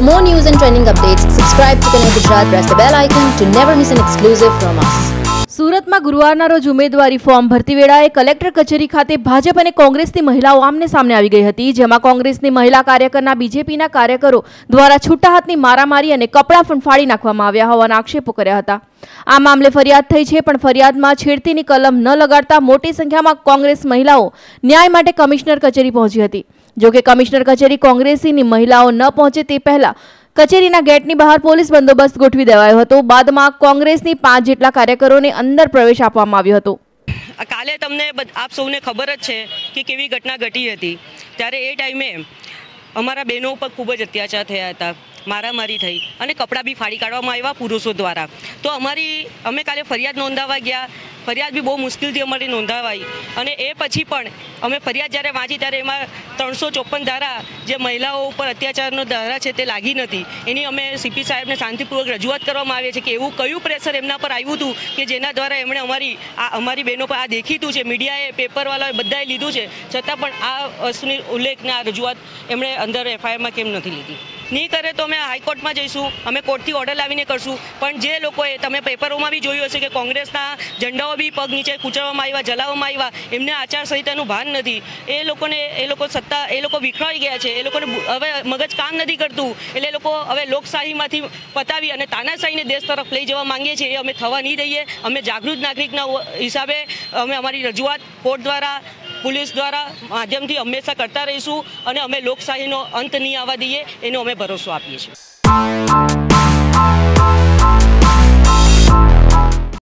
For more news and trending updates, subscribe to Connect Gujarat, press the bell icon to never miss an exclusive from us. સુરતમાં ગુરુવારના રોજ ઉમેદવારી form ભરતી વેળાએ collector કચેરી ખાતે ભાજપ અને કોંગ્રેસની મહિલાઓ આમને સામને આવી ગઈ હતી, જેમાં કોંગ્રેસની મહિલા કાર્યકરના બીજેપીના કાર્યકરો દ્વારા છૂટા હાથની મારામારી અને કપડાં ફંફાડી નાખવામાં આવ્યા હોવાના આક્ષેપો કર્યા હતા. આ મામલે ફરિયાદ થઈ છે, પણ ફરિયાદમાં છેડતીની કલમ ન લગાડતા મોટી સંખ્યામાં કોંગ્રેસ મહિલાઓ ન્યાય માટે કમિશનર કચેરી પહોંચી હતી. જોકે કમિશનર કચેરી કોંગ્રેસીની મહિલાઓ ન પહોંચે તે પહેલા કચેરીના ગેટની બહાર પોલીસ બંદોબસ્ત ગોઠવી દેવાયો હતો. બાદમાં કોંગ્રેસની પાંચ જેટલા કાર્યકરોને અંદર પ્રવેશ આપવામાં આવ્યો હતો. કાલે તમને આપ સૌને ખબર જ છે કે કેવી ઘટના ઘટી હતી. ત્યારે એ ટાઈમે અમારા બહેનો ઉપર ખૂબ જ અત્યાચાર થયા હતા. મારામારી થઈ અને કપડાં બી ફાડી કાઢવામાં આવ્યા પુરુષો દ્વારા. તો અમારી, અમે કાલે ફરિયાદ નોંધાવવા ગયા ફરિયાદ બી બહુ મુશ્કેલથી અમારી નોંધાવાઈ. અને એ પછી પણ અમે ફરિયાદ જ્યારે વાંચી ત્યારે એમાં ત્રણસો ચોપન ધારા જે મહિલાઓ ઉપર અત્યાચારનો ધારા છે તે લાગી નથી. એની અમે સીપી સાહેબને શાંતિપૂર્વક રજૂઆત કરવામાં આવી છે કે એવું કયું પ્રેશર એમના પર આવ્યું હતું કે જેના દ્વારા એમણે અમારી આ અમારી બહેનો પર આ દેખીતું છે, મીડિયાએ પેપરવાળાએ બધાએ લીધું છે. છતાં પણ આ વસ્તુની ઉલ્લેખને આ રજૂઆત એમણે અંદર એફઆઈઆરમાં કેમ નથી લીધી? નહીં કરે તો અમે હાઈકોર્ટમાં જઈશું, અમે કોર્ટથી ઓર્ડર લાવીને કરશું. પણ જે લોકોએ, તમે પેપરોમાં બી જોયું હશે કે કોંગ્રેસના ઝંડાઓ બી પગ નીચે કૂચવવામાં આવ્યા, જલાવવામાં આવ્યા, એમને આચારસંહિતાનું ભાન નથી. એ લોકોને, એ લોકો સત્તા, એ લોકો વિખરાઈ ગયા છે, એ લોકોને હવે મગજ કામ નથી કરતું. એટલે એ લોકો હવે લોકશાહીમાંથી પતાવી અને તાનાશાહીને દેશ તરફ લઈ જવા માંગીએ છીએ, એ અમે થવા નહીં દઈએ. અમે જાગૃત નાગરિકના હિસાબે અમે અમારી રજૂઆત કોર્ટ દ્વારા પોલીસ દ્વારા માધ્યમથી હંમેશા કરતા રહીશું અને અમે લોકશાહીનો અંત નહીં આવવા દઈએ, એનો અમે ભરોસો આપીએ છીએ.